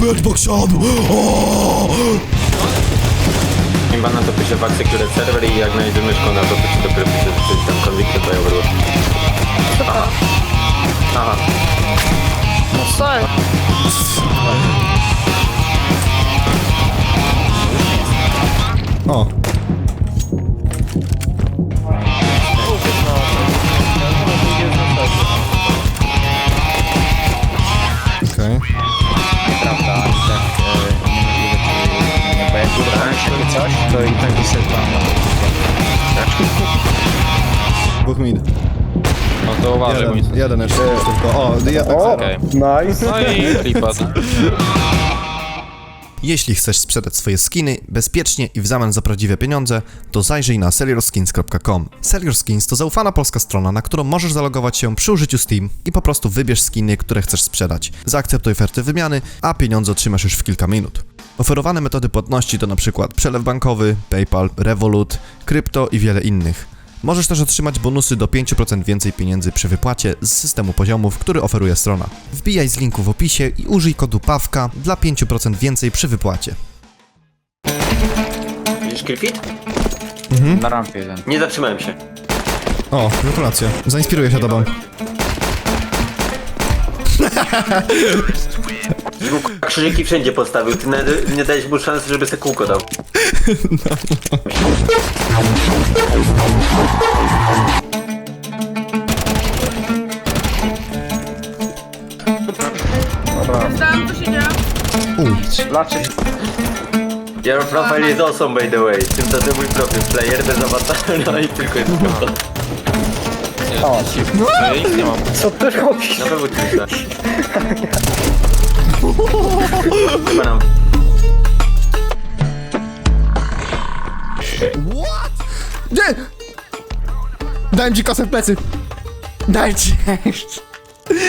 Bedbox siadł! O! Imbana to pisze w Security Server i jak znajdzie myszką na to, to ci dopiero pisze, że coś tam konwikty to Overwatch. Aha. Aha. No sorry. O. to i tak jest tam Dwóch mid. No to uważaj, bo nic. Jeden, jeden jeszcze tylko. O, ja tak samo. Okej. Nice. No i klipad. Jeśli chcesz sprzedać swoje skiny bezpiecznie i w zamian za prawdziwe pieniądze, to zajrzyj na sellyorskins.com. Sellyorskins to zaufana polska strona, na którą możesz zalogować się przy użyciu Steam i po prostu wybierz skiny, które chcesz sprzedać. Zaakceptuj oferty wymiany, a pieniądze otrzymasz już w kilka minut. Oferowane metody płatności to np. przelew bankowy, PayPal, Revolut, krypto i wiele innych. Możesz też otrzymać bonusy do 5% więcej pieniędzy przy wypłacie z systemu poziomów, który oferuje strona. Wbijaj z linku w opisie i użyj kodu PAWKA dla 5% więcej przy wypłacie. Widzisz Killfit? na rampie jeden. Nie zatrzymałem się. O, gratulacje. Zainspiruję się tobą. Krzyżyki wszędzie postawił, ty nawet nie dałeś mu szansy, żeby se kółko dał. Znam, co się dzieje? Laczy Your profile is awesome by the way. Tymczasem mój profil player bez awatara i tylko jest kółko. Ja nic nie mam. Co ty robisz? Na pewno kilka. Chyba nam. Dałem ci kasę w plecy! Dałem ci!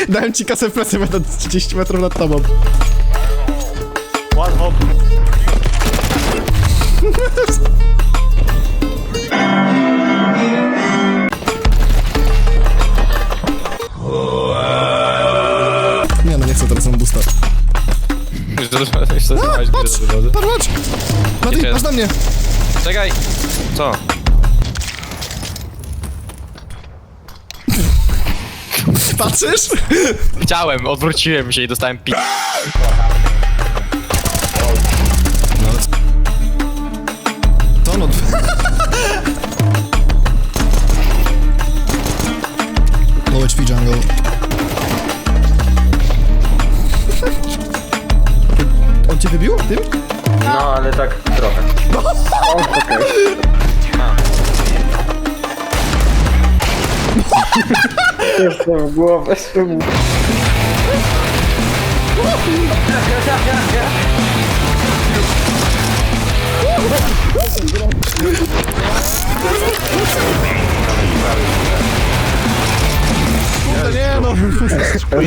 Dałem ci kasę w plecy, będę 30 metrów nad tobą. Nie no, nie chcę teraz mam boosta. Już zatrzymałeś, już zatrzymałeś A, patrz! Patrz, patrz! Mati, Jeszcze masz na mnie! Czekaj! Co? Patrzysz? Chciałem, odwróciłem się i dostałem pi... To no... Low HP jungle. On cię wybił? Tym? No, ale tak trochę. głowę. Jestem w Nie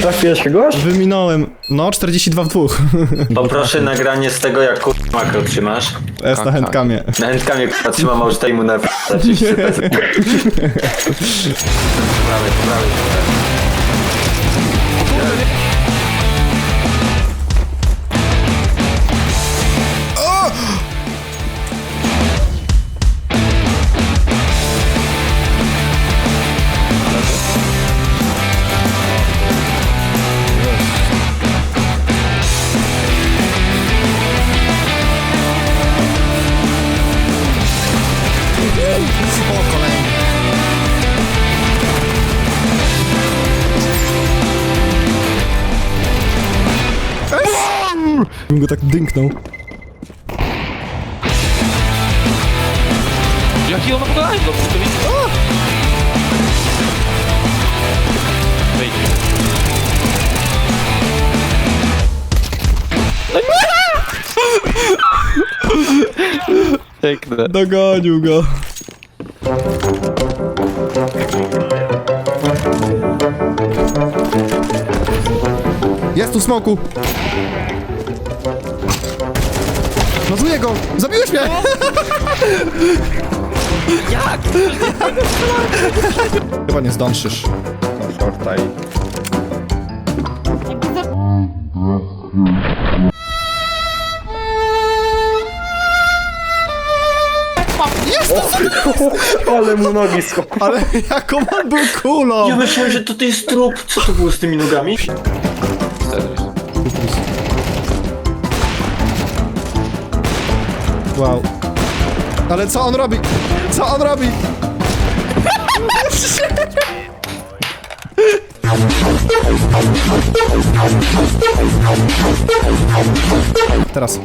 Trafiłeś kogoś? Wyminąłem. No, 42 w dwóch. Poproszę nagranie z tego, jak kur... makro trzymasz. S na handkamie. Na chętkami k***a trzymam Austajmu na za 30 sekund. Prawej, prawej. Bym go tak dynknął. Jaki on ma pokonanie? No, to widzisz? Wyjdź. Piękne. Dogonił go. Jest tu smoku. Nożuję go! Zabiłeś mnie! Jak? Chyba nie zdążysz. No, tortaj. Jest! Ale mu nogi skopał. Ale jaką on był kulą! Ja myślałem, że to jest trup. Co to było z tymi nogami? Cztery. Wow. Ale co on robi? Co on robi? Teraz.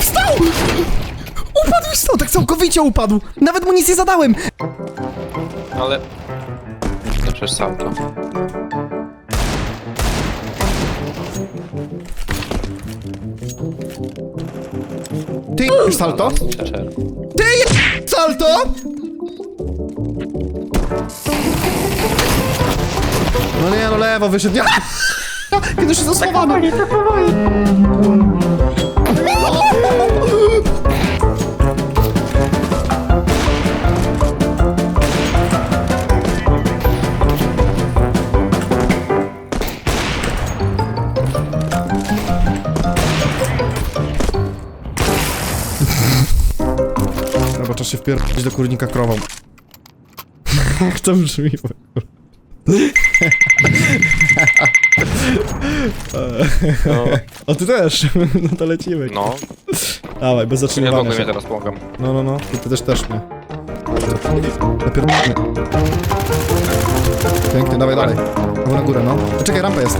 Wstał! Upadł i wstał, tak całkowicie upadł. Nawet mu nic nie zadałem. Ale... To przecież sam to. Ty salto? Ty salto! No nie, no lewo wyszedł. Ja. Kiedy już jest osłowany. Czas się wpierdolić do kurnika krową. Jak to brzmi? O, ty też. No to lecimy. No, Dawaj, bez nie zatrzymywania mogę się. mnie teraz pomagam. No, no, no. Ty, ty też też mnie. Napierdolimy. Pięknie, dawaj dalej. Albo na górę, no. Czekaj, rampa jest.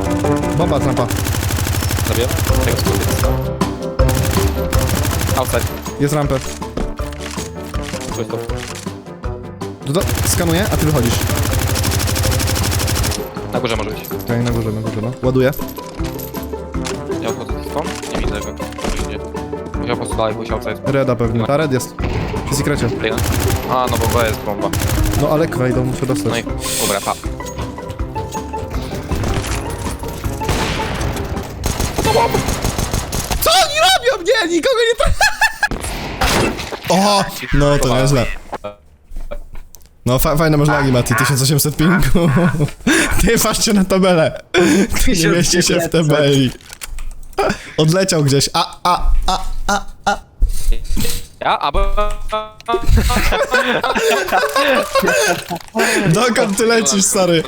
Bomba, rampa. Zabiję? Tak, skrót. Outside. Jest rampę. To jest to. Skanuję, a ty wychodzisz. Na górze może być. Okej, na górze, na górze, no. Ładuję. Ja odchodzę stąd. Nie widzę idzie. Musiał po prostu dalej pójść outside. Reda pewnie. Ta red jest. Przy sekrecie. A, no bo B jest bomba. No ale wejdą, muszę dostać. No i... Dobra, pa. Co oni robią? Nie, nikogo nie tra... O! No to nieźle. No fa fajne masz lagi, Mati, 1800 pingu. Ty patrzcie na tabelę. Ty nie mieści się w tabeli. Odleciał gdzieś. A, a, a, a, a. Ja, a bo... Dokąd ty lecisz, stary?